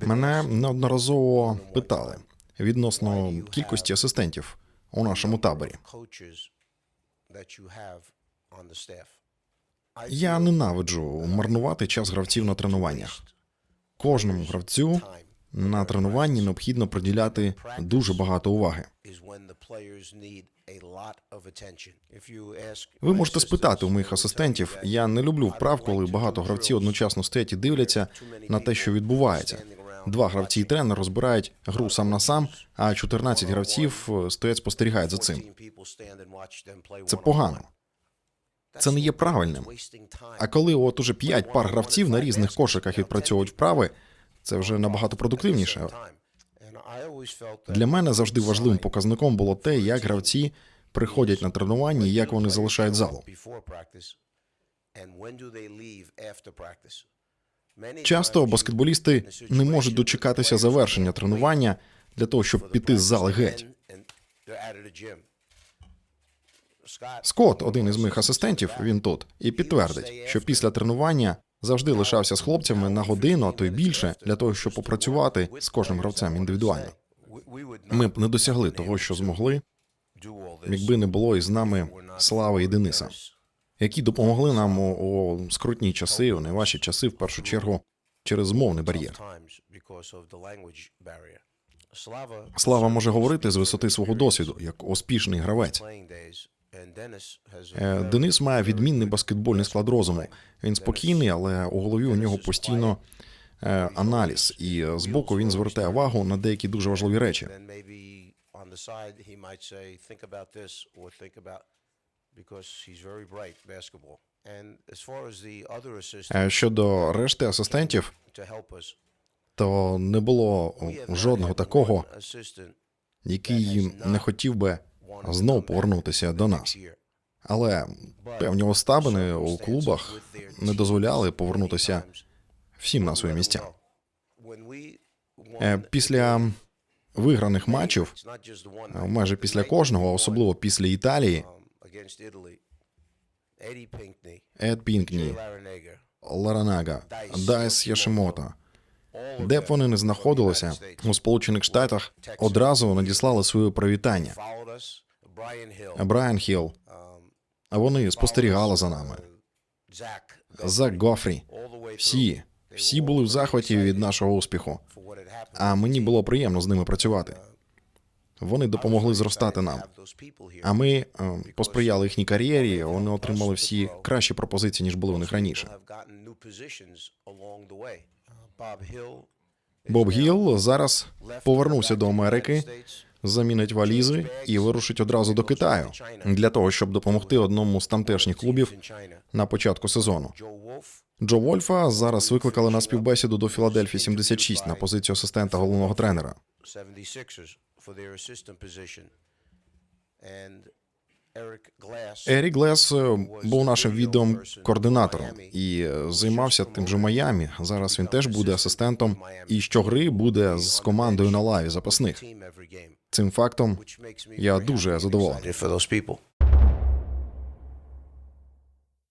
Мене неодноразово питали відносно кількості асистентів у нашому таборі. Я ненавиджу марнувати час гравців на тренуваннях. Кожному гравцю на тренуванні необхідно приділяти дуже багато уваги. Ви можете спитати у моїх асистентів. Я не люблю вправ, коли багато гравців одночасно стоять і дивляться на те, що відбувається. Два гравці і тренер розбирають гру сам на сам, а 14 гравців е, стоять спостерігають за цим. 14 people stand and watch them play Це погано. Це не є правильним. А коли от уже п'ять пар гравців на різних кошиках відпрацьовують вправи, це вже набагато продуктивніше. Для мене завжди важливим показником було те, як гравці приходять на тренування і як вони залишають залу. Часто баскетболісти не можуть дочекатися завершення тренування для того, щоб піти з зали геть. Скотт, один із моїх асистентів, він тут, і підтвердить, що після тренування завжди лишався з хлопцями на годину, а то й більше, для того, щоб попрацювати з кожним гравцем індивідуально. Ми б не досягли того, що змогли, якби не було із нами Слави і Дениса, які допомогли нам у, у скрутні часи, у найважчі часи, в першу чергу, через мовний бар'єр. Слава може говорити з висоти свого досвіду, як успішний гравець. Е, very- Денис має відмінний баскетбольний склад розуму. Він спокійний, але у голові у нього постійно е, аналіз, і е, збоку він звертає увагу на деякі дуже важливі речі. Е, Щодо решти асистентів, то не було жодного такого, який не хотів би знов повернутися до нас. Але певні обставини у клубах не дозволяли повернутися всім на свої місця. Е, Після виграних матчів, е, майже після кожного, особливо після Італії, Ед Пінкні, Ларанага, Дайс of де б вони не знаходилися у Сполучених Штатах, одразу надіслали своє привітання. Брайан Хілл, um, вони спостерігали за нами. Зак Гофрі, всі, всі були в захваті від нашого успіху. А мені було приємно з ними працювати. Вони допомогли зростати нам. А ми е, посприяли їхній кар'єрі. Вони отримали всі кращі пропозиції, ніж були у них раніше. Uh, Боб Гіл зараз повернувся до Америки. Замінить валізи і вирушить одразу до Китаю для того, щоб допомогти одному з тамтешніх клубів на початку сезону. Джо Вольфа зараз викликали на співбесіду до Філадельфії 76 на позицію асистента головного тренера. Ерік Глес е, був нашим відеом координатором і е, займався тим же в Майамі. Зараз він теж буде асистентом і щогри буде з командою на лаві запасних. Цим фактом я дуже задоволений.